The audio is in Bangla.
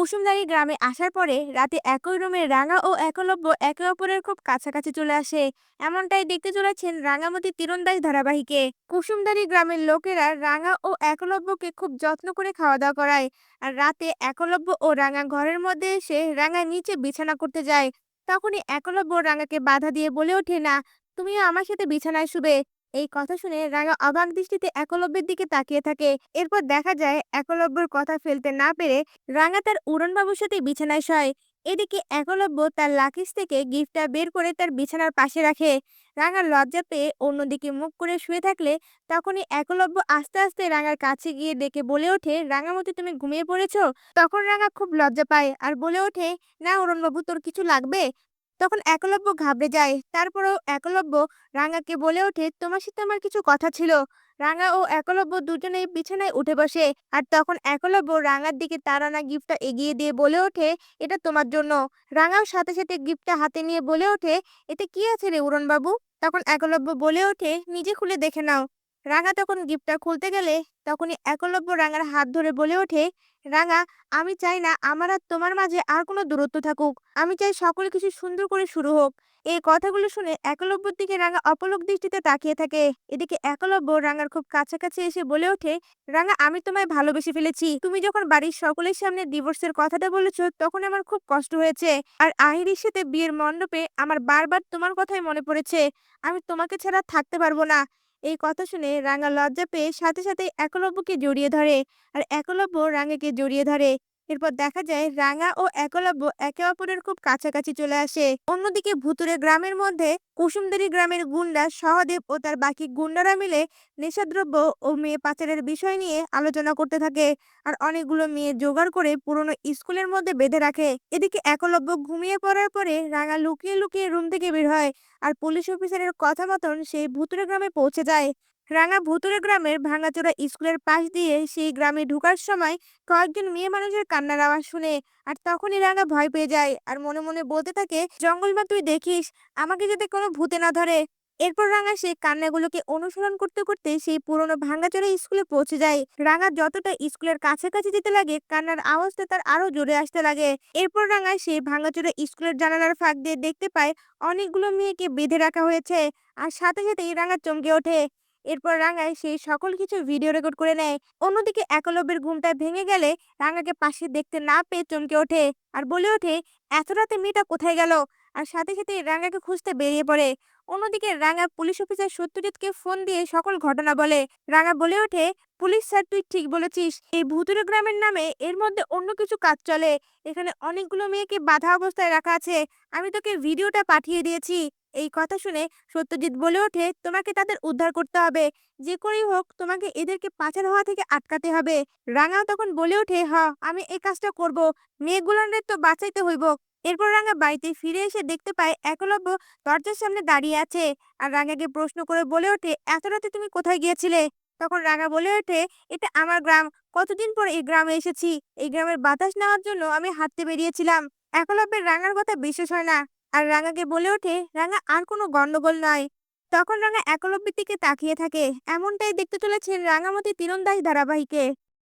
কুসুমদারি গ্রামে আসার পরে রাতে একই রুমে রাঙা ও একলব্য একে অপরের খুব কাছাকাছি চলে আসে। এমনটাই দেখতে চলেছেন রাঙামতি তীরন্দাজ ধারাবাহিকে। কুসুমদারি গ্রামের লোকেরা রাঙা ও একলব্যকে খুব যত্ন করে খাওয়া দাওয়া করায় আর রাতে একলব্য ও রাঙা ঘরের মধ্যে এসে রাঙা নিচে বিছানা করতে যায়। তখনই একলব্য রাঙাকে বাধা দিয়ে বলে ওঠে, না, তুমিও আমার সাথে বিছানায় শুবে। এই কথা শুনে রাঙা অবাক দৃষ্টিতে একলব্যের দিকে তাকিয়ে থাকে। এরপর দেখা যায়, একলব্যর কথা ফেলতে না পেরে রাঙা তার উড়ন বাবুর সাথে বিছানায় শয়। এদিকে একলব্য তার লাকিস থেকে গিফটটা বের করে তার বিছানার পাশে রাখে। রাঙার লজ্জা পেয়ে অন্যদিকে মুখ করে শুয়ে থাকলে তখনই একলব্য আস্তে আস্তে রাঙার কাছে গিয়ে ডেকে বলে ওঠে রাঙামতি তুমি ঘুমিয়ে পড়েছো? তখন রাঙা খুব লজ্জা পায় আর বলে ওঠে, না অরুণবাবু তোর কিছু লাগবে? তখন একলব্য ঘাবড়ে যায়। তারপরেও একলব্য রাঙাকে বলে ওঠে, তোমার সাথে আমার কিছু কথা ছিল। রাঙা ও একলব্য দুজনেই বিছানায় উঠে বসে। আর তখন একলব্য রাঙার দিকে তার আনা গিফটটা এগিয়ে দিয়ে বলে ওঠে, এটা তোমার জন্য। রাঙাও সাথে সাথে গিফটটা হাতে নিয়ে বলে ওঠে, এতে কি আছে রে উড়নবাবু? তখন একলব্য বলে ওঠে, নিজে খুলে দেখে নাও। রাঙা তখন গিফটটা খুলতে গেলে তখনই একলব্য রাঙার হাত ধরে বলে ওঠে, রাঙা, আমি চাই না আমার আর তোমার মাঝে আর কোনো দূরত্ব থাকুক। আমি চাই সকল কিছু সুন্দর করে শুরু হোক। এই কথাগুলো শুনে একলব্যর দিকে রাঙা অপলক দৃষ্টিতে তাকিয়ে থাকে। এদিকে একলব্য রাঙার খুব কাছাকাছি এসে বলে ওঠে, রাঙা, আমি তোমায় ভালোবেসে ফেলেছি। তুমি যখন বাড়ির সকলের সামনে ডিভোর্সের কথাটা বলেছ, তখন আমার খুব কষ্ট হয়েছে। আর আহিরির সাথে বিয়ের মণ্ডপে আমার বারবার তোমার কথাই মনে পড়েছে। আমি তোমাকে ছাড়া থাকতে পারব না। এই কথা শুনে রাঙা লজ্জা পেয়ে সাথে সাথে একলব্যকে জড়িয়ে ধরে। আর একলব্য রাঙাকে জড়িয়ে ধরে। এরপর দেখা যায় রাঙা ও একলব্য একে অপরের খুব কাছাকাছি চলে আসে। অন্যদিকে ভুতুরে গ্রামের মধ্যে কুসুমদারি গ্রামের গুন্ডা সহদেব ও তার বাকি গুন্ডারা মিলে নেশাদ্রব্য ও মেয়ে পাচারের বিষয় নিয়ে আলোচনা করতে থাকে। আর অনেকগুলো মেয়ে জোগাড় করে পুরনো স্কুলের মধ্যে বেঁধে রাখে। এদিকে একলব্য ঘুমিয়ে পড়ার পরে রাঙা লুকিয়ে লুকিয়ে রুম থেকে বের হয়। আর পুলিশ অফিসারের কথা মতন সেই ভুতুরে গ্রামে পৌঁছে যায়। রাঙা ভুতুরে গ্রামের ভাঙাচোরা স্কুলের পাশ দিয়ে সেই গ্রামে ঢুকার সময় কয়েকজন মেয়ে মানুষের কান্নার আওয়াজ শুনে আর তখনই রাঙা ভয় পেয়ে যায়। আর মনে মনে বলতে থাকে জঙ্গলমা তুই দেখিস? আমাকে যাতে কোনো ভূতে না ধরে। এরপর রাঙা সেই কান্নাগুলোকে অনুসরণ করতে করতে সেই পুরনো ভাঙাচোরা স্কুলে পৌঁছে যায়। রাঙা যতটা স্কুলের কাছাকাছি যেতে লাগে, কান্নার আওয়াজটা তার আরও জোরে আসতে লাগে। এরপর রাঙা সেই ভাঙাচোরা স্কুলের জানালার ফাঁক দিয়ে দেখতে পায়, অনেকগুলো মেয়েকে বেঁধে রাখা হয়েছে আর সাথে সাথেই রাঙা চমকে ওঠে। এরপর রাঙায় সেই সকল কিছু ভিডিও রেকর্ড করে নেয়। অন্যদিকে একলব্যের ঘুমটা ভেঙে গেলে রাঙাকে পাশে দেখতে না পেয়ে চমকে ওঠে আর বলে ওঠে, এত রাতে মেয়েটা কোথায় গেল? আর সাথে সাথে রাঙাকে খুঁজতে বেরিয়ে পড়ে। অন্যদিকে রাঙা পুলিশ অফিসার সত্যজিৎকে ফোন দিয়ে সকল ঘটনা বলে। রাঙা বলে ওঠে, পুলিশ স্যার, তুই ঠিক বলেছিস। এই ভুতুরে গ্রামের নামে এর মধ্যে অন্য কিছু কাজ চলে। এখানে অনেকগুলো মেয়েকে বাধা অবস্থায় রাখা আছে। আমি তোকে ভিডিওটা পাঠিয়ে দিয়েছি এই কথা শুনে সত্যজিৎ বলে ওঠে, তোমাকে তাদের উদ্ধার করতে হবে। যে করেই হোক, তোমাকে এদেরকে পাচার হওয়া থেকে আটকাতে হবে রাঙা তখন বলে ওঠে হ আমি এই কাজটা করব। মেয়েগুলোর তো বাঁচাইতে হইব। এরপর রাঙা বাড়িতে ফিরে এসে দেখতে পায় একলব্য দরজার সামনে দাঁড়িয়ে আছে। আর রাঙাকে প্রশ্ন করে বলে ওঠে, এত রাতে তুমি কোথায় গিয়েছিলে? তখন রাঙা বলে ওঠে, এটা আমার গ্রাম। কতদিন পর এই গ্রামে এসেছি। এই গ্রামের বাতাস নেওয়ার জন্য আমি হাঁটতে বেরিয়েছিলাম। একলব্যের রাঙার কথা বিশ্বাস হয় না। আর রাঙাকে বলে ওঠে, রাঙা, আর কোনো গন্ডগোল নয় তখন রাঙা একলব্যের দিকে তাকিয়ে থাকে। এমনটাই দেখতে চলেছেন রাঙামতি তীরন্দাজ ধারাবাহিকে।